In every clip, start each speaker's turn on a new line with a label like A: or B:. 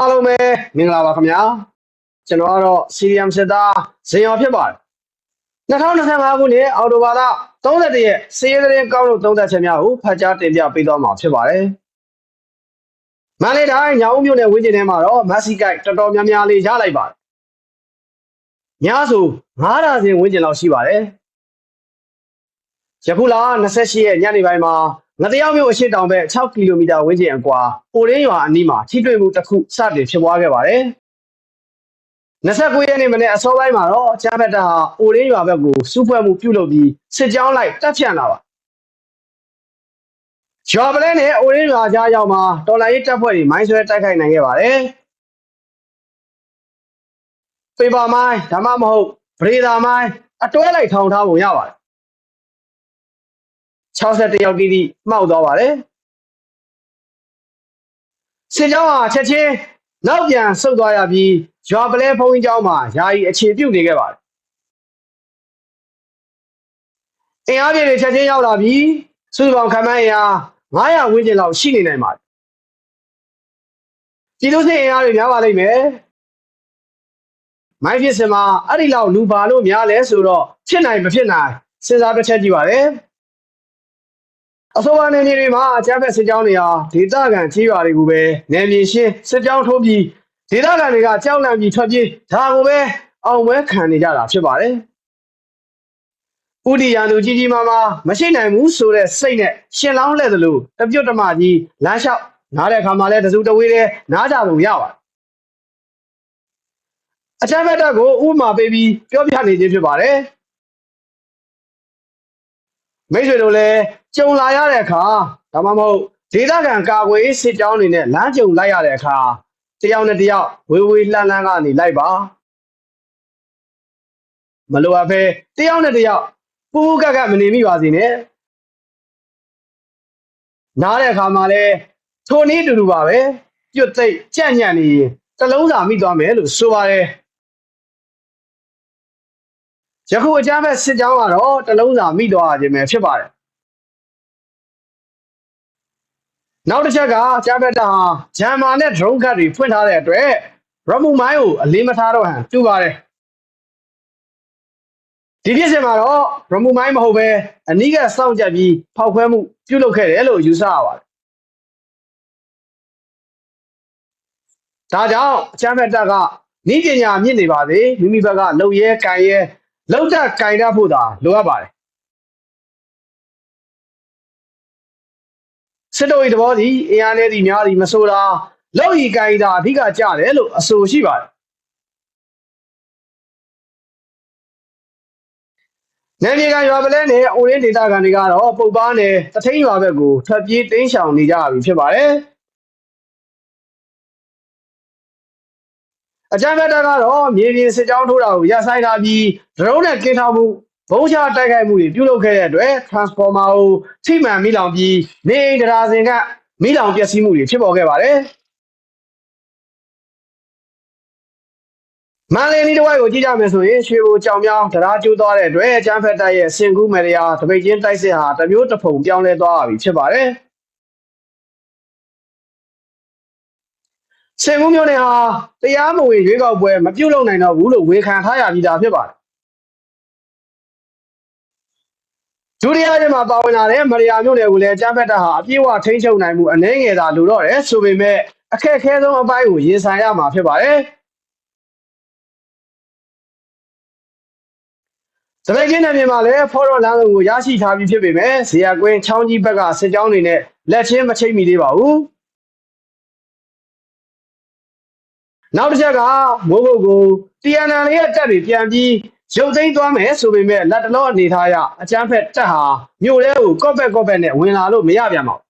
A: အားလုံးပဲမင်္ဂလာပါခင်ဗျာကျွန်တော်ကတော့ CDM စစ်သားဇင်ရော်ဖြစ်ပါတယ်2025ခုနှစ်အောက်တိုဘာလ31ရက်စီးရဲတဲ့ကောင်းလို့သုံးသက်ချက်များကိုဖတ်ကြားတင်ပြပေးသွားမှာဖြစ်ပါတယ်မန္တလေးတိုင်းညောင်ဦးမြို့နယ်ဝင်းကျင်ထဲမှာတော့မက်ဆီကိုက်တော်တော်များများလေးရလိုက်ပါတယ်များဆို9ရာစင်ဝင်းကျင်လောက်ရှိပါတယ်ယခုလ28ရက်ညနေပိုင်းမှာ ငတယောက်မြို့အရှိတောင်ဘက်6ကီလိုမီတာဝန်းကျင်အကွာပိုရင်းရွာအနီးမှာထိတွေ့မှုတစ်ခုစတင်ဖြစ်ပွားခဲ့ပါတယ်။29ရက်နေ့မနေ့အစောပိုင်းမှာတော့ချမ်းဘက်တာဟာပိုရင်းရွာဘက်ကိုစုဖွဲ့မှုပြုလုပ်ပြီးစစ်ကြောင်းလိုက်တပ်ဖြန့်လာပါ။ရွာပလဲနဲ့အိုရင်းရွာကြားရောက်မှာတော်လိုင်းရေးတပ်ဖွဲ့တွေမိုင်းဆွဲတိုက်ခိုက်နိုင်ခဲ့ပါတယ်။ပေပါမိုင်းဓမ္မမဟုတ်ဗရေသာမိုင်းအတွဲလိုက်ထောင်ထားပုံရပါတယ်။ 61ယောက်တိတိမှောက်သွားပါတယ်။စစ်ကြောင်းဟာချက်ချင်းနောက်ပြန်ဆုတ်သွားရပြီးရွာပလဲဖုံးကြီးကျောင်းမှာယာယီအခြေပြုနေခဲ့ပါတယ်။အင်အားပြည့်တွေချက်ချင်းရောက်လာပြီးစုစုပေါင်းခန့်မှန်းအင်အား900ဝန်းကျင်လောက်ရှိနေနိုင်ပါတယ်။ပြည်သူစစ်အင်အားတွေများပါလိမ့်မယ်။မိုင်းဖြစ်စင်မှာအဲ့ဒီလောက်လူပါလို့များလဲဆိုတော့ဖြစ်နိုင်မဖြစ်နိုင်စဉ်းစားတစ်ချက်ကြည့်ပါလေ။ အဆိုပါနယ်မြေတွေမှာအကြမ်းဖက်စစ်ကြောင်းတွေဟာဒေသခံကြီးရွာတွေကိုပဲနယ်မြေရှင်းစစ်ကြောင်းထိုးပြီးဒေသခံတွေကကြောက်လန့်ပြီးထွက်ပြေးဒါကိုပဲအောင်ပွဲခံနေကြတာဖြစ်ပါတယ်။ဥတီရန်သူကြီးကြီးမားမားမရှိနိုင်ဘူးဆိုတဲ့စိတ်နဲ့ရှင်လောင်းလှဲ့သလိုတပြုတ်တမကြီးလမ်းလျှောက်နားတဲ့အခါမှာလဲတစုတဝေးတဲ့နားကြပုံရပါတယ်။အကြမ်းဖက်တပ်ကိုဥပမာပေးပြီးပြောပြနေခြင်းဖြစ်ပါတယ်။ မိတ်ဆွေတို့လည်းကြုံလာရတဲ့အခါဒါမှမဟုတ်ဒေသခံကာကွယ်ရေးစစ်ကြောင်းတွေနဲ့လမ်းကြုံလိုက်ရတဲ့အခါတယောက်နဲ့တယောက်ဝေဝေးလှမ်းလှမ်းကနေလိုက်ပါမလိုအပ်ပဲတယောက်နဲ့တယောက်ပူးကကမနေမိပါစေနဲ့နားတဲ့အခါမှာလဲထိုနည်းတူတူပါပဲပြုတ်သိပ်ကြက်ညံ့နေရင်တလုံးစာမိသွားမယ်လို့ဆိုပါတယ် ယခုအကြမ်းဖက်စစ်ကြောင်းကတော့တလုံးစာမိသွားခြင်းပဲဖြစ်ပါတယ်နောက်တစ်ချက်ကဂျာဘက်တာဟာဂျမ်မာနဲ့ drone ကတ်တွေဖွင့်ထားတဲ့အတွက်ရမူမိုင်းကိုအလေးမထားတော့ဟန်တူပါတယ်ဒီပြစ်စင်မှာတော့ရမူမိုင်းမဟုတ်ပဲအနီးကစောင့်ကြပ်ပြီးဖောက်ခွဲမှုပြုလုပ်ခဲ့တယ်လို့ယူဆရပါတယ်ဒါကြောင့်အချမ်းဘက်တက်ကဤပညာမြင့်နေပါစေမိမိဘက်ကလုံရဲကန်ရဲ လုံတတ်ကန်တတ်ဖို့သာလိုအပ်ပါတယ်စစ်တို့၏တဘောသည်အင်အားနည်းသည်များသည်မဆိုတာလောက်ဤကိုင်းတာအဓိကကြတယ်လို့အဆိုရှိပါတယ်နယ်မြေကရွာပလဲနဲ့အိုရင်းဒေတာကန်တွေကတော့ပုတ်ပါနဲ့တထိန်ရွာဘက်ကိုထွက်ပြေးတင်းရှောင်နေကြပြီဖြစ်ပါတယ် အကြမ်းဖက်တပ်ကတော့မြေပြင်စစ်ကြောင်းထိုးတာကိုရပ်ဆိုင်းထားပြီးဒရုန်းနဲ့ကင်းထောက်မှုဘုံချတိုက်ခိုက်မှုတွေပြုလုပ်ခဲ့တဲ့အတွက် transformer ကိုထိမှန်မိလောင်ပြီးနေအိမ်တရားစင်ကမိလောင်ပျက်စီးမှုတွေဖြစ်ပေါ်ခဲ့ပါတယ်။မန္တလေးတစ်ဝိုက်ကိုကြည့်ကြမယ်ဆိုရင်ရွှေဘိုကြောင်မြောင်းတရားကျိုးသွားတဲ့အတွက်ကျန်းဖက်တပ်ရဲ့စင်ကူးမယ်ရတပိတ်ချင်းတိုက်စစ်ဟာတမျိုးတစ်ဖုံပြောင်းလဲသွားပြီဖြစ်ပါတယ်။ စင်ကူးမျိုးနဲ့ဟာတရားမဝင်ရွေးကောက်ပွဲမပြုတ်လုံနိုင်တော့ဘူးလို့ဝန်ခံထားရပြီးသားဖြစ်ပါတယ်ဒုတိယချင်းမှာပါဝင်လာတဲ့မရိယာမျိုးနယ်ကိုလည်းကျမ်းဖက်တာဟာအပြည့်အဝထိန်းချုပ်နိုင်မှုအနှဲငယ်သာလိုတော့တယ်ဆိုပေမဲ့အခက်အခဲဆုံးအပိုင်းကိုရင်ဆိုင်ရမှာဖြစ်ပါတယ်။တပိတ်ချင်းနယ်မြေမှာလည်းဖော်ရော်လမ်းလုံးကိုရရှိထားပြီးဖြစ်ပေမဲ့ဇေယကွင်းချောင်းကြီးဘက်ကစစ်ကြောင်းတွေနဲ့လက်ချင်းမချိတ်မိသေးပါဘူး။ နောက်တစ်ချက်ကမိုးကုတ်ကို TNL ရဲ့တက်တွေပြန်ပြီးရုပ်သိမ်းသွားမယ်ဆိုပေမဲ့လက်တလောအနေထားရအကျန်းဖက်တက်ဟာမြို့ထဲကိုကော့ဘက်ကော့ဘက်နဲ့ဝင်လာလို့မရပြန်ပါဘူး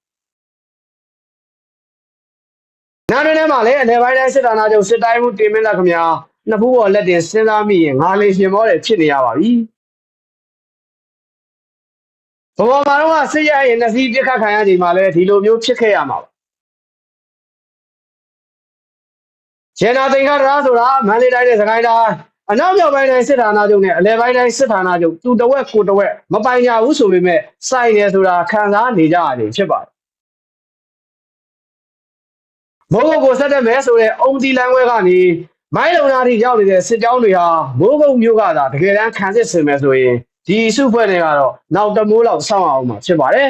A: ။နားတွင်ထဲမှာလည်းအနေပိုင်းတိုင်းစစ်တာနာချုပ်စစ်တိုင်းမှုတင်မင်းလက်ခမညာနှစ်ဖူးပေါ်လက်တင်စဉ်းစားမိရင်ငါလေးရှင်မောတယ်ဖြစ်နေရပါပြီ။ဘဝမှာတော့စစ်ရရင်နှစီးပြစ်ခတ်ခံရချိန်မှာလည်းဒီလိုမျိုးဖြစ်ခဲ့ရမှာပါ။ ဂျန်နာသင်္ခါရဆိုတာမန္တလေးတိုင်းနဲ့စကိုင်းတိုင်းအနောက်မြောက်ပိုင်းတိုင်းစစ်ဌာနချုပ်နဲ့အလယ်ပိုင်းတိုင်းစစ်ဌာနချုပ်သူတဝက်ကိုတဝက်မပိုင်ကြဘူးဆိုပေမဲ့စိုက်နေဆိုတာခံစားနေကြရတယ်ဖြစ်ပါတယ်မိုးကုတ်ကိုဆက်တက်မယ်ဆိုတဲ့အုံဒီလန်ဝဲကနေမိုင်းလုံနာထိရောက်နေတဲ့စစ်ကြောင်းတွေဟာမိုးကုတ်မြို့ကသာတကယ်တမ်းခံစစ်ဆင်မယ်ဆိုရင်ဒီစုဖွဲ့တွေကတော့နောက်တမိုးလောက်ဆောင်းအောင်မှာဖြစ်ပါတယ်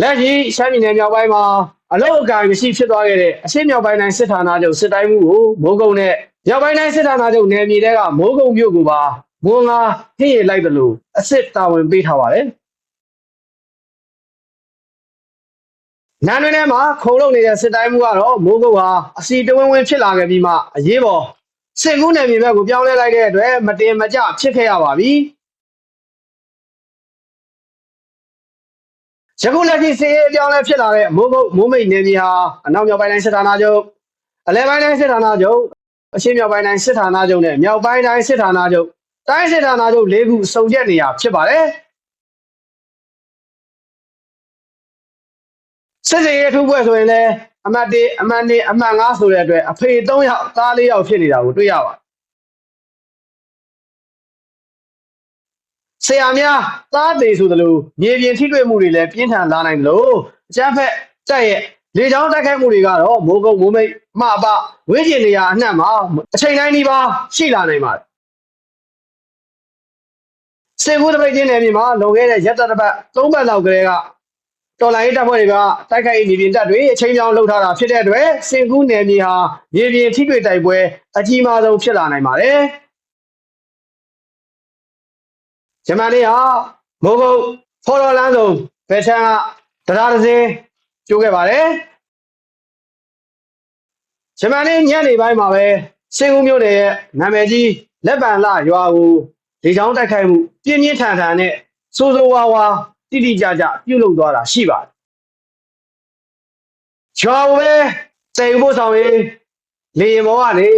A: လက်ရှိရှမ်းပြည်နယ်မြောက်ပိုင်းမှာအလောက်အကန့်မရှိဖြစ်သွားခဲ့တဲ့အရှေ့မြောက်ပိုင်းတိုင်းစစ်ဌာနချုပ်စစ်တိုင်းမှုကိုမိုးကုတ်နဲ့မြောက်ပိုင်းတိုင်းစစ်ဌာနချုပ်နယ်မြေတွေကမိုးကုတ်မြို့ကိုပါမွန်ငါဟင်းရလိုက်တယ်လို့အစ်စ်တာဝန်ပေးထားပါတယ်နာတွင်ထဲမှာခုံလုံနေတဲ့စစ်တိုင်းမှုကတော့မိုးကုတ်ဟာအစီတဝင်းဝင်းဖြစ်လာခဲ့ပြီးမှအရေးပေါ်စစ်မှုနယ်မြေဘက်ကိုပြောင်းလဲလိုက်တဲ့အတွက်မတင်မကျဖြစ်ခဲ့ရပါပြီ ယခုလက်ရှိစစ်ရေးအပြောင်းလဲဖြစ်လာတဲ့မိုးကုတ်မိုးမိတ်နယ်မြေဟာအနောက်မြောက်ပိုင်းတိုင်းစစ်ဌာနချုပ်အလဲပိုင်းတိုင်းစစ်ဌာနချုပ်အရှေ့မြောက်ပိုင်းတိုင်းစစ်ဌာနချုပ်နဲ့မြောက်ပိုင်းတိုင်းစစ်ဌာနချုပ်တိုင်းစစ်ဌာနချုပ်၄ခုစုံကျက်နေရဖြစ်ပါတယ်စစ်စေးရထူးပွဲဆိုရင်လည်းအမှတ်၁အမှတ်၂အမှတ်၅ဆိုတဲ့အတွက်အဖေ၃ယောက်သား၄ယောက်ဖြစ်နေတာကိုတွေ့ရပါတယ် ဆရာများသားသေးဆိုသလိုမြေပြင်ထိတွေ့မှုတွေလည်းပြင်းထန်လာနိုင်တယ်လို့အကျန်းဖက်တက်ရဲ့လေချောင်းတိုက်ခိုက်မှုတွေကတော့မိုးကုတ်မိုးမိတ်မှပဝင်းကျင်နေရာအနှံ့မှာအချိန်တိုင်းဒီပါရှိလာနိုင်ပါတယ်စေကူတပိတ်ချင်းနယ်မြေမှာလုံခဲ့တဲ့ရက်သက်တစ်ပတ်၃ပတ်လောက်ကလေးကတော်လိုင်းတပ်ဖွဲ့တွေကတိုက်ခိုက်နေပြင်တပ်တွေအချိန်ကြောင်းလှုပ်ထားတာဖြစ်တဲ့အတွက်စင်ကူးနယ်မြေဟာမြေပြင်ထိတွေ့တိုက်ပွဲအကြီးမားဆုံးဖြစ်လာနိုင်ပါတယ် ဂျမန်လေးဟာမိုးကုတ်ဖော်တော်လန်းဆုံးဘယ်ချမ်းကတရားတစ်စင်းကျိုးခဲ့ပါတယ်ဂျမန်လေးညနေပိုင်းမှာပဲစင်ကူးမြို့နယ်ရဲ့နာမည်ကြီးလက်ပံလရွာကိုလေကြောင်းတိုက်ခိုက်မှုပြင်းပြင်းထန်ထန်နဲ့စိုးစိုးဝါးဝါတိတိကျကျပြုလုပ်သွားတာရှိပါတယ်။ရွာကိုပဲစိန်ဖို့ဆောင်ရေးလေရင်ဘောကနေ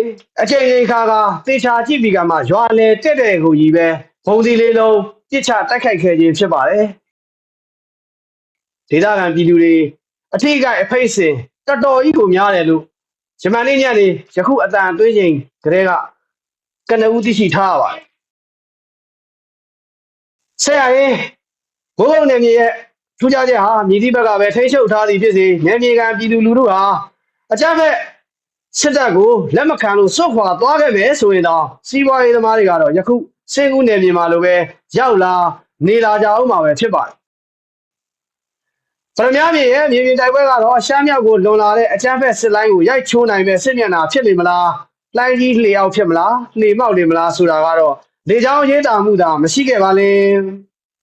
A: အချိန်ချင်းခါခါသေချာကြည့်ပြီးကမှရွာလေတက်တဲ့ကိုကြီးပဲ ဘုံစီလေးလုံးပြစ်ချတိုက်ခိုက်ခဲ့ခြင်းဖြစ်ပါတယ်။ဒေသခံပြည်သူတွေအထိကအဖိတ်စင်တော်တော်ကြီးကိုများတယ်လို့ဂျမန်လေးညနေယခုအတန်အသွင်းချိန်ကလေးကကနဦးသိရှိထားရပါတယ်ဆက်ရရင်ဘိုးဘုံနယ်မြေရဲ့ထူးခြားချက်ဟာမြည်သည့်ဘက်ကပဲထိန်းချုပ်ထားသည်ဖြစ်စေနယ်မြေကန်ပြည်သူလူထုဟာအကြမ်းဖက်စစ်တပ်ကိုလက်မခံလို့စွတ်ခွာသွားခဲ့မယ်ဆိုရင်တော့စီးပွားရေးသမားတွေကတော့ယခု စင်ကူးနယ်မြေမှာလိုပဲရောက်လာနေလာကြအောင်မှာပဲဖြစ်ပါတယ်ပရမမြေရဲ့မြေပြင်တိုက်ပွဲကတော့ရှမ်းမြောက်ကိုလွန်လာတဲ့အကြမ်းဖက်စစ်လိုင်းကိုရိုက်ချိုးနိုင်မဲ့စစ်မျက်နှာဖြစ်နေမလားလှိုင်းကြီးလျှောက်ဖြစ်မလားလှေမောက်နေမလားဆိုတာကတော့လေချောင်းရေးတာမှုသာမရှိခဲ့ပါလေ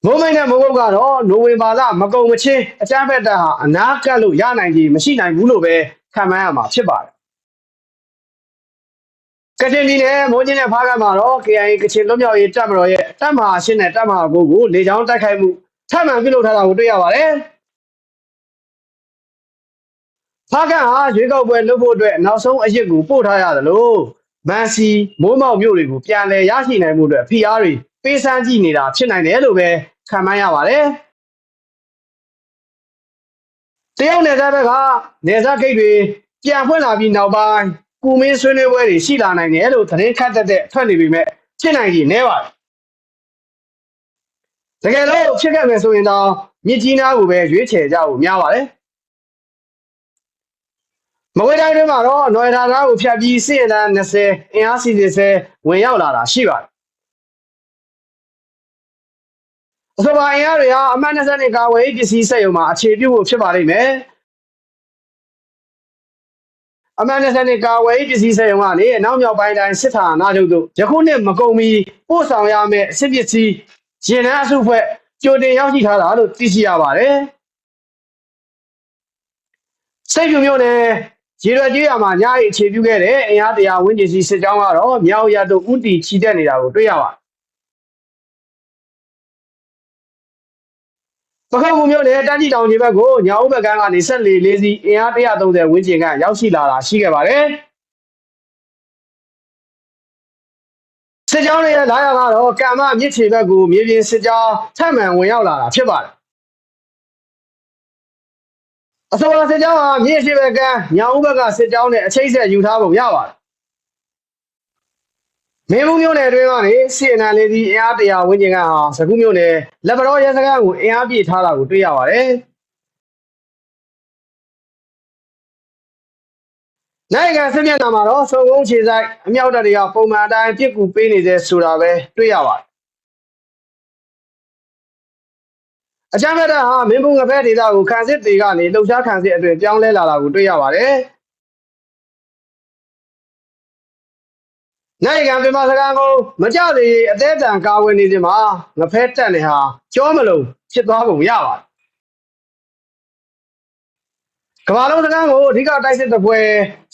A: မုံမိတ်နဲ့မုံကုတ်ကတော့နိုဝင်ဘာလမကုန်မချင်းအကြမ်းဖက်တပ်ဟာအနာကတ်လို့ရနိုင်ကြီးမရှိနိုင်ဘူးလို့ပဲခံမှန်းရမှာဖြစ်ပါတယ် ကချင်ပြည်နယ်မိုးကြီးနဲ့ဖားကတ်မှာတော့ KIA ကချင်လွတ်မြောက်ရေးတပ်မတော်ရဲ့တပ်မဟာရှင်းနဲ့တပ်မဟာကိုကိုလေချောင်းတိုက်ခိုက်မှုထပ်မံပြုလုပ်ထားတာကိုတွေ့ရပါတယ်ဖားကတ်ဟာရွေးကောက်ပွဲလုပ်ဖို့အတွက်နောက်ဆုံးအရစ်ကိုပို့ထားရတယ်လို့မန်စီမိုးမောက်မြို့တွေကိုပြန်လည်ရရှိနိုင်မှုအတွက်ဖိအားတွေပေးစမ်းကြည့်နေတာဖြစ်နိုင်တယ်လို့ပဲခံမှန်းရပါတယ်တရုတ်နယ်စပ်ဘက်ကနေစပ်ဂိတ်တွေပြန်ဖွင့်လာပြီးနောက်ပိုင်း ကုမင်းဆွေးနွေးပွဲတွေရှိလာနိုင်တယ်လို့သတင်းခတ်သက်တဲ့ထွက်နေပြီမဲ့ဖြစ်နိုင်ကြီးနဲပါတယ်တကယ်လို့ဖြစ်ခဲ့မယ်ဆိုရင်တော့မြစ်ကြီးနားကိုပဲရွေးချယ်ကြဖို့များပါတယ်မကွေးတိုင်းထဲမှာတော့နော်ရတာသားကိုဖြတ်ပြီးစစ်ရတန်း20အင်အားစီ30ဝင်ရောက်လာတာရှိပါတယ်အဆိုပါအင်အားတွေဟာအမှတ်20နဲ့ကာဝေးပစ္စည်းစက်ရုံမှာအခြေပြုဖို့ဖြစ်ပါလိမ့်မယ် အမှန်နဲ့နဲ့ကာဝယ်ပစ္စည်းစက်ရုံကနေအနောက်မြောက်ပိုင်းတိုင်းစစ်ဌာနချုပ်တို့ယခုနှစ်မကုန်မီပို့ဆောင်ရမယ့်စစ်ပစ္စည်းရင်နှန်းအစုဖွဲ့ကြိုတင်ရောက်ရှိထားတာလို့သိရှိရပါတယ်စိတ်ပြမျိုးနဲ့ရေရွယ်ကြီးရမှာညရီအခြေပြုခဲ့တဲ့အင်အားတရားဝင်းကျင်စီစစ်ကြောင်းကတော့မြောက်ရတို့ဥတီချီတက်နေတာကိုတွေ့ရပါတယ် ပခုတ်ကူမျိုးနဲ့တန်းကြီးတောင်ကြီးဘက်ကိုညာဦးဘက်ကန်းကနေဆက်လေလေးစီအင်အား130ဝန်းကျင်ကရောက်ရှိလာတာရှိခဲ့ပါတယ်စစ်ကြောင်းတွေရဲ့လာရကတော့ကံမမြစ်ချေဘက်ကိုမြေပြင်စစ်ကြောင်းထပ်မံဝင်ရောက်လာတာဖြစ်ပါတယ်အစောစစ်ကြောင်းဟာမြစ်ရှိဘက်ကညာဦးဘက်ကစစ်ကြောင်းနဲ့အချိတ်ဆက်ယူထားပုံရပါတယ် မင်းမှုမျိုးနယ်အတွင်းကနေစီအန်အန်လေးဒီအင်အားတရာဝန်းကျင်ကဟာစကူးမျိုးနယ်လက်ဗရောရဲစခန်းကိုအင်အားပြည့်ထားတာကိုတွေ့ရပါတယ်နိုင်ငံစစ်မျက်နှာမှာတော့စုံကုန်းခြေဆိုင်အမြောက်တပ်တွေကပုံမှန်အတိုင်းပြစ်ကူပေးနေသေးဆိုတာပဲတွေ့ရပါတယ်အကြမ်းဖက်တပ်ဟာမင်းဘူးငဖဲဒေသကိုခံစစ်တွေကနေလှုပ်ရှားခံစစ်အတွင်ပြောင်းလဲလာတာကိုတွေ့ရပါတယ် နိုင်ငံပြမစကားကိုမကြသေးအသေးတန်ကာဝယ်နေစဉ်မှာငဖဲတက်နေဟာကြောမလုံးဖြစ်သွားပုံရပါတယ်ကမ္ဘာလုံးစကားကိုအဓိကတိုက်စစ်တပ်ဖွဲ့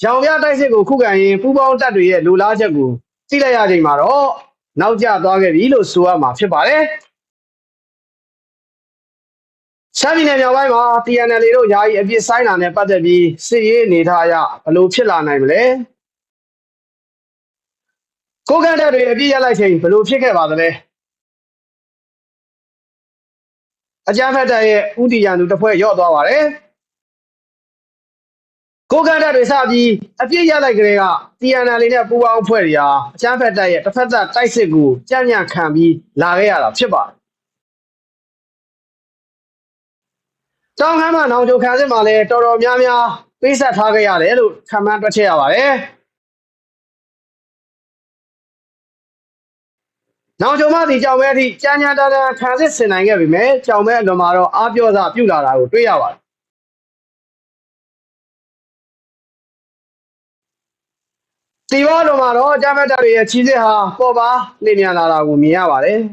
A: ရောင်ပြတိုက်စစ်ကိုခုခံရင်ပူးပေါင်းတပ်တွေရဲ့လူလားချက်ကိုသိလိုက်ရချိန်မှာတော့နောက်ကျသွားခဲ့ပြီလို့ဆိုရမှာဖြစ်ပါတယ်ရှမ်းပြည်နယ်မြောက်ပိုင်းမှာ TNL တို့ယာယီအပြစ်ဆိုင်တာနဲ့ပတ်သက်ပြီးစစ်ရေးအနေထားအရဘယ်လိုဖြစ်လာနိုင်မလဲ ကိုကန့်တပ်တွေအပြစ်ရလိုက်ချိန်ဘယ်လိုဖြစ်ခဲ့ပါသလဲအကြမ်းဖက်တပ်ရဲ့ဥတီရန်သူတစ်ဖွဲ့ရော့သွားပါတယ်ကိုကန့်တပ်တွေစပြီးအပြစ်ရလိုက်ကြတဲ့က TNL နဲ့ပူးပေါင်းအဖွဲ့တွေဟာအကြမ်းဖက်တပ်ရဲ့တစ်ဖက်သက်တိုက်စစ်ကိုကြံ့ညံ့ခံပြီးလာခဲ့ရတာဖြစ်ပါတယ်တောင်ခမ်းမှာနောင်ကြိုခံစစ်မှာလည်းတော်တော်များများပေးဆက်ထားခဲ့ရတယ်လို့ခံမှန်းတွက်ချက်ရပါတယ်။ နောင်ကြိုမသည်ကြောင်မဲအထိကြမ်းကြမ်းတမ်းတမ်းခံစစ်ဆင်နိုင်ခဲ့ပြီမဲ့ကြောင်မဲအလွန်မှာတော့အားပြောစပြုလာတာကိုတွေ့ရပါတယ်။ဒီဘောလုံးမှာတော့ဂျမတ်တပ်တွေရဲ့ချီးစစ်ဟာပေါ်ပါနေမြန်လာတာကိုမြင်ရပါတယ်။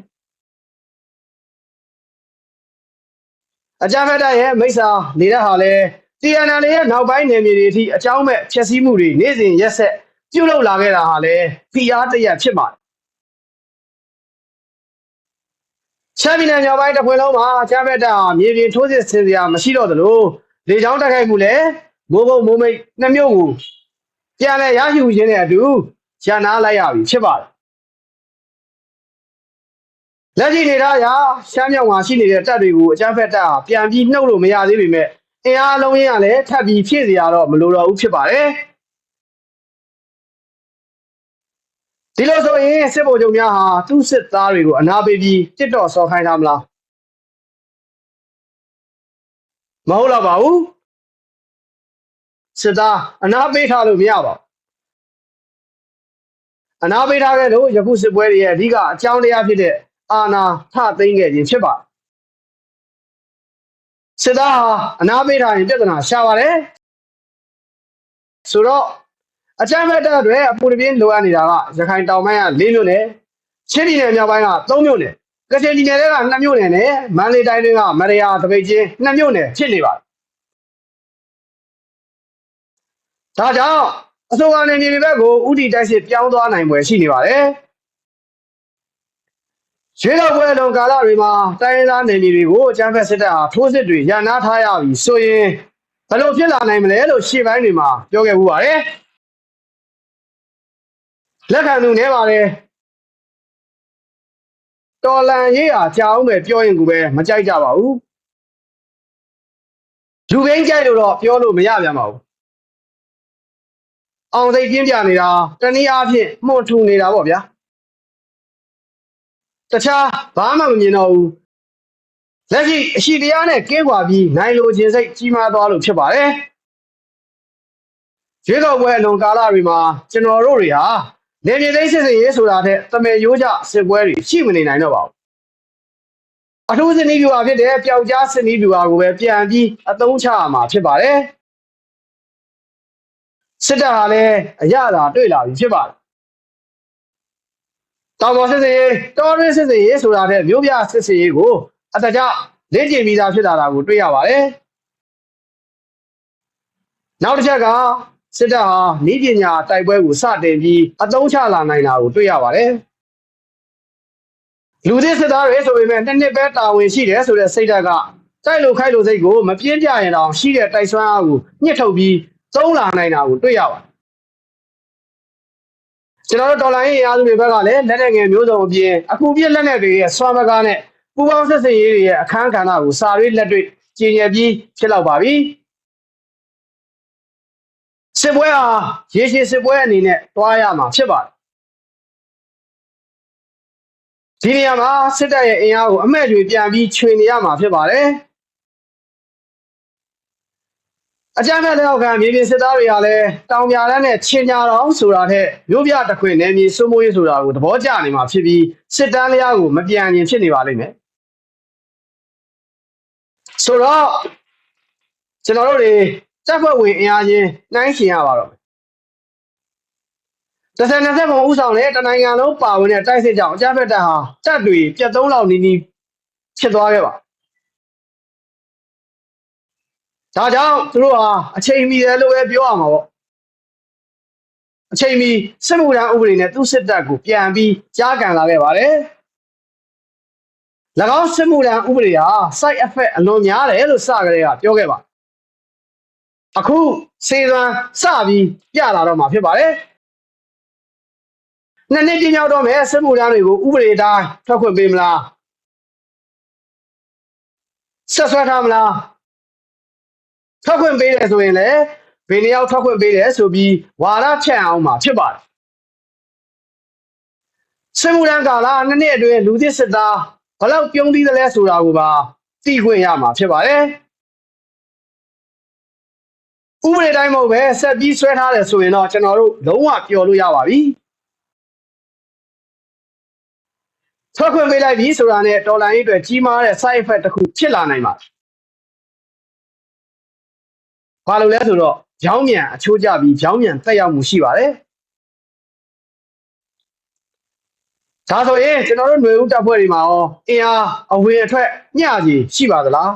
A: အကြမ်းဖက်တပ်ရဲ့မိစ္ဆာနေတဲ့ဟာလဲ TNL ရဲ့နောက်ပိုင်းနယ်မြေတွေအထိအကြောင်းမဲ့ဖျက်ဆီးမှုတွေနေ့စဉ်ရက်ဆက်ပြုလုပ်လာခဲ့တာဟာလဲဖိအားတရက်ဖြစ်ပါတယ် ရှမ်းပြည်နယ်မြောက်ပိုင်းတစ်ဖွဲ့လုံးမှာအကြမ်းဖက်တပ်ဟာမြေပြင်ထိုးစစ်ဆင်စရာမရှိတော့သလိုလေကြောင်းတိုက်ခိုက်မှုလည်းမိုးဘုံမိုးမိတ်နှစ်မျိုးကိုပြန်လည်ရရှိရင်းနဲ့အတူရန်နာလိုက်ရပြီဖြစ်ပါတယ်လက်ရှိနေတာရာရှမ်းမြောက်မှာရှိနေတဲ့တပ်တွေကိုအကြမ်းဖက်တပ်ဟာပြန်ပြီးနှုတ်လို့မရသေးပေမဲ့အင်အားလုံးရင်းကလည်းထပ်ပြီးဖြည့်စရာတော့မလိုတော့ဘူးဖြစ်ပါတယ် ဒီလိုဆိုရင်စစ်ဗိုလ်ချုပ်များဟာသူ့စစ်သားတွေကိုအနာပေးပြီးတစ်တော့ဆော်ခိုင်းထားမလားမဟုတ်တော့ပါဘူးစစ်သားအနာပေးထားလို့မရပါဘူးအနာပေးထားခဲ့လို့ယခုစစ်ပွဲတွေရဲ့အဓိကအကြောင်းတရားဖြစ်တဲ့အာနာထသိမ်းခဲ့ခြင်းဖြစ်ပါတယ်စစ်သားဟာအနာပေးထားရင်ပြဿနာရှာပါတယ်ဆိုတော့ အကြမ်းဖက်တပ်တွေအပူတပြင်းလိုအပ်နေတာကရခိုင်တောင်ပိုင်းက၄မြို့နယ်ချင်းပြည်နယ်မြောက်ပိုင်းက၃မြို့နယ်ကချင်ပြည်နယ်က2မြို့နယ်နဲ့မန္တလေးတိုင်းကမရယာတပိတ်ချင်း2မြို့နယ်ဖြစ်နေပါတယ်ဒါကြောင့်အစိုးရနယ်မြေတွေဘက်ကိုဥတီတိုက်စစ်ပြောင်းသွားနိုင်ွယ်ရှိနေပါတယ်ရွေးကောက်ပွဲလုံကာလတွေမှာတိုင်းရင်းသားနယ်မြေတွေကိုအကြမ်းဖက်စစ်တပ်ဟာထိုးစစ်တွေရန်နာထားရပြီဆိုရင်ဘယ်လိုဖြစ်လာနိုင်မလဲလို့ရှေ့ပိုင်းတွေမှာပြောခဲ့မှုပါတယ် လက်ခံသူနေပါတယ်တော်လန်ရေးအားကြောင်းပဲပြောရင်ကိုပဲမကြိုက်ကြပါဘူးလူဘင်းကြိုက်လို့တော့ပြောလို့မရပြန်ပါဘူးအောင်စိတ်ပြင်းပြနေတာတနည်းအားဖြင့်မှုန်ထူနေတာပေါ့ဗျာတခြားဘာမှမမြင်တော့ဘူးလက်ရှိအရှိတရားနဲ့ကင်းကွာပြီးနိုင်လိုခြင်းစိတ်ကြီးမားသွားလို့ဖြစ်ပါတယ်ရွေးကောက်ပွဲအလွန်ကာလတွေမှာကျွန်တော်တို့တွေဟာ နေပြည်သိမ်းစစ်စင်ရေးဆိုတာတဲ့တမေရိုးကြစစ်ပွဲတွေရှိမနေနိုင်တော့ပါဘူးအထူးစနည်းပြူဟာဖြစ်တဲ့ပျောက်ကြားစနည်းပြူဟာကိုပဲပြန်ပြီးအသုံးချရမှာဖြစ်ပါတယ်စစ်တပ်ဟာလည်းအရသာတွေ့လာပြီဖြစ်ပါတယ်တောင်ပေါ်စစ်စင်ရေးတော်ရင်းစစ်စင်ရေးဆိုတာတဲ့မြို့ပြစစ်စင်ရေးကိုအတကြလေ့ကျင့်ပြီးသားဖြစ်လာတာကိုတွေ့ရပါတယ်နောက်တစ်ချက်က စစ်တပ်ဟာဤပညာတိုက်ပွဲကိုစတင်ပြီးအသုံးချလာနိုင်တာကိုတွေ့ရပါတယ်လူသစ်စစ်သားတွေဆိုပေမဲ့နှစ်နှစ်ပဲတာဝန်ရှိတယ်ဆိုတဲ့စိတ်ဓာတ်ကတိုက်လို့ခိုက်လို့စိတ်ကိုမပြင်းပြရင်တော့ရှိတဲ့တိုက်ဆွမ်းအားကိုညှစ်ထုတ်ပြီးသုံးလာနိုင်တာကိုတွေ့ရပါတယ်ကျွန်တော်တို့ဒေါ်လာရေးအားစုတွေဘက်ကလည်းလက်နက်ငယ်မျိုးစုံအပြင်အခုပြည့်လက်နက်တွေရဲ့ဆွမ်းမကားနဲ့ပူပေါင်းဆက်စပ်ရေးတွေရဲ့အခန်းကဏ္ဍကိုစာရေးလက်တွေ့ကျင်ညက်ပြီးဖြစ်လောက်ပါပြီ စစ်ပွဲဟာရေရှည်စစ်ပွဲအနေနဲ့တွားရမှာဖြစ်ပါတယ်ဒီနေရာမှာစစ်တပ်ရဲ့အင်အားကိုအမဲ့တွေပြန်ပြီးခြွေနေရမှာဖြစ်ပါတယ်အကြမ်းဖက်လက်အောက်ခံမြေပြင်စစ်သားတွေကလည်းတောင်ပြလန်းနဲ့ချင်းညာတော်ဆိုတာထက်မြို့ပြတစ်ခွင်နယ်မြေစိုးမိုးရေးဆိုတာကိုသဘောကျနေမှာဖြစ်ပြီးစစ်တမ်းလျားကိုမပြန်ရင်ဖြစ်နေပါလိမ့်မယ်ဆိုတော့ကျွန်တော်တို့တွေ တပ်ဖွဲ့ဝင်အင်အားချင်းနှိုင်းရှင်ရပါတော့မယ်တစ်ဆယ်နှစ်ဆက်ပုံဥဆောင်တဲ့တနိုင်ငံလုံးပါဝင်တဲ့တိုက်စစ်ကြောင့်အကြမ်းဖက်တပ်ဟာတပ်တွေပြတ်သုံးလောက်နီးနီးဖြစ်သွားခဲ့ပါဒါကြောင့်သူတို့ဟာအချိန်မီတယ်လို့ပဲပြောရမှာပေါ့အချိန်မီစစ်မှုထမ်းဥပဒေနဲ့သူ့စစ်တပ်ကိုပြန်ပြီးကြားကန်လာခဲ့ပါတယ်၎င်းစစ်မှုထမ်းဥပဒေဟာ side effect အလွန်များတယ်လို့စကြတဲ့ကပြောခဲ့ပါ အခုစေသွမ်းစပြီးပြလာတော့မှာဖြစ်ပါတယ်နှစ်နှစ်ပြည့်ရောက်တော့မယ်စစ်မှုထမ်းတွေကိုဥပဒေတိုင်းထွက်ခွင့်ပေးမလားဆက်ဆွဲထားမလားထွက်ခွင့်ပေးတယ်ဆိုရင်လည်းဘယ်နေရာထွက်ခွင့်ပေးတယ်ဆိုပြီးဝါဒဖြန့်အောင်မှာဖြစ်ပါတယ်စစ်မှုထမ်းကာလနှစ်နှစ်အတွင်းလူသစ်စစ်သားဘယ်လောက်ပြုံးသီးသလဲဆိုတာကိုပါသိခွင့်ရမှာဖြစ်ပါတယ်ဥ ပဒေတိုင်းမဟုတ်ပဲဆက်ပြီးဆွဲထားတယ်ဆိုရင်တော့ကျွန်တော်တို့လုံးဝပျော်လို့ရပါပြီထွက်ခွင့်ပေးလိုက်ပြီဆိုတာနဲ့တော်လိုင်းရေးအတွက်ကြီးမားတဲ့ side effect တစ်ခုဖြစ်လာနိုင်ပါတယ်ဘာလို့လဲဆိုတော့ကြောင်းမြန်အချိုးကျပြီးကြောင်းမြန်တက်ရောက်မှုရှိပါတယ်ဒါဆိုရင်ကျွန်တော်တို့ຫນွေဦးတပ်ဖွဲ့တွေမှာရောအင်အားအဝင်အထွက်မျှကြီးရှိပါသလား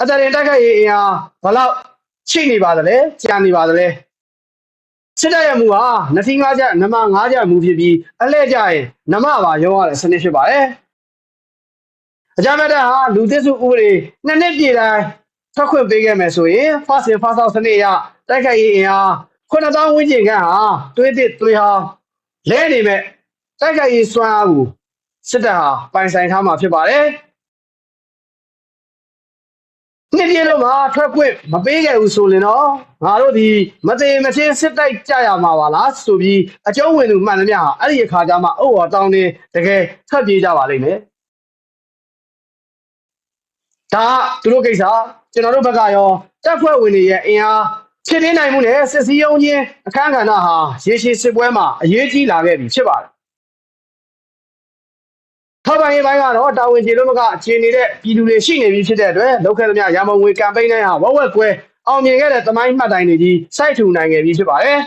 A: အတရင်တိုက်ခိုက်ရေးအင်အားဘယ်လောက်ရှိနေပါသလဲကြာနေပါသလဲစစ်တပ်ရဲ့မူဟာနတိငါးချက်နမငါးချက်မူဖြစ်ပြီးအလှည့်ကြရင်နမပါရောရတဲ့စနစ်ဖြစ်ပါတယ်အကြမ်းမဲ့တဲ့ဟာလူသစ်စုဥပဒေနှစ်နှစ်ပြည်တိုင်းထွက်ခွင့်ပေးခဲ့မယ်ဆိုရင် fast in fast out စနစ်ရတိုက်ခိုက်ရေးအင်အား9000ဝန်းကျင်ခန့်ဟာတွေးသစ်တွေးဟာလဲနေမဲ့တိုက်ခိုက်ရေးစွမ်းအားကိုစစ်တပ်ဟာပိုင်ဆိုင်ထားမှာဖြစ်ပါတယ် နှစ်ပြည့်လုံးမှာထွက်ခွင့်မပေးခဲ့ဘူးဆိုရင်တော့ငါတို့ဒီမသေးမချင်းစစ်တိုက်ကြရမှာပါလားဆိုပြီးအကျုံးဝင်သူမှန်သမျှဟာအဲ့ဒီအခါကျမှအုပ်တော်တောင်းနေတကယ်ထွက်ပြေးကြပါလိမ့်မယ်ဒါသူတို့ကိစ္စကျွန်တော်တို့ဘက်ကရောတပ်ဖွဲ့ဝင်တွေရဲ့အင်အားဖြစ်နေနိုင်မှုနဲ့စစ်စည်းရုံးခြင်းအခမ်းကဏ္ဍဟာရေရှည်စစ်ပွဲမှာအရေးကြီးလာခဲ့ပြီဖြစ်ပါတယ် ထောက်ပံ့ရေးပိုင်းကတော့တာဝန်ကျေလို့မကအခြေနေတဲ့ပြည်သူတွေရှိနေပြီဖြစ်တဲ့အတွက်လောက်ခဲ့သမျှရမုံငွေကမ်ပိန်းတိုင်းဟာဝက်ဝက်ကွဲအောင်မြင်ခဲ့တဲ့သမိုင်းမှတ်တိုင်တွေကြီးစိုက်ထူနိုင်ခဲ့ပြီဖြစ်ပါတယ်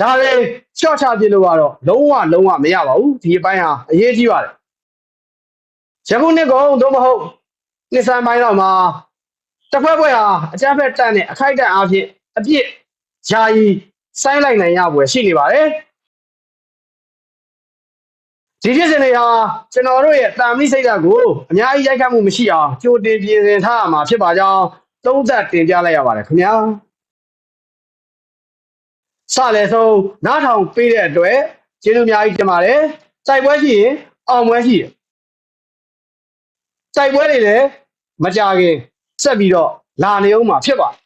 A: ဒါလည်းချော့ချပြလို့ကတော့လုံးဝလုံးဝမရပါဘူးဒီအပိုင်းဟာအရေးကြီးပါတယ်ယခုနှစ်ကုန်သို့မဟုတ်နှစ်ဆန်းပိုင်းတော့မှာတစ်ဖွဲ့ဖွဲ့ဟာအကြမ်းဖက်တပ်နဲ့အခိုက်အတန့်အဖြစ်အပြစ်ယာယီဆိုင်းလိုက်နိုင်ရပွဲရှိနေပါတယ် ဒီဖြစ်စဉ်တွေဟာကျွန်တော်တို့ရဲ့တာမဏိစိတ်ဓာတ်ကိုအများကြီးရိုက်ခတ်မှုမရှိအောင်ကြိုတင်ပြင်ဆင်ထားရမှာဖြစ်ပါကြောင်းသုံးသပ်တင်ပြလိုက်ရပါတယ်ခင်ဗျာစလည်းဆုံးနားထောင်ပေးတဲ့အတွက်ကျေးဇူးအများကြီးတင်ပါတယ်စိုက်ပွဲရှိရင်အောင်ပွဲရှိရင်စိုက်ပွဲတွေလည်းမကြခင်ဆက်ပြီးတော့လာနေအောင်မှာဖြစ်ပါတယ်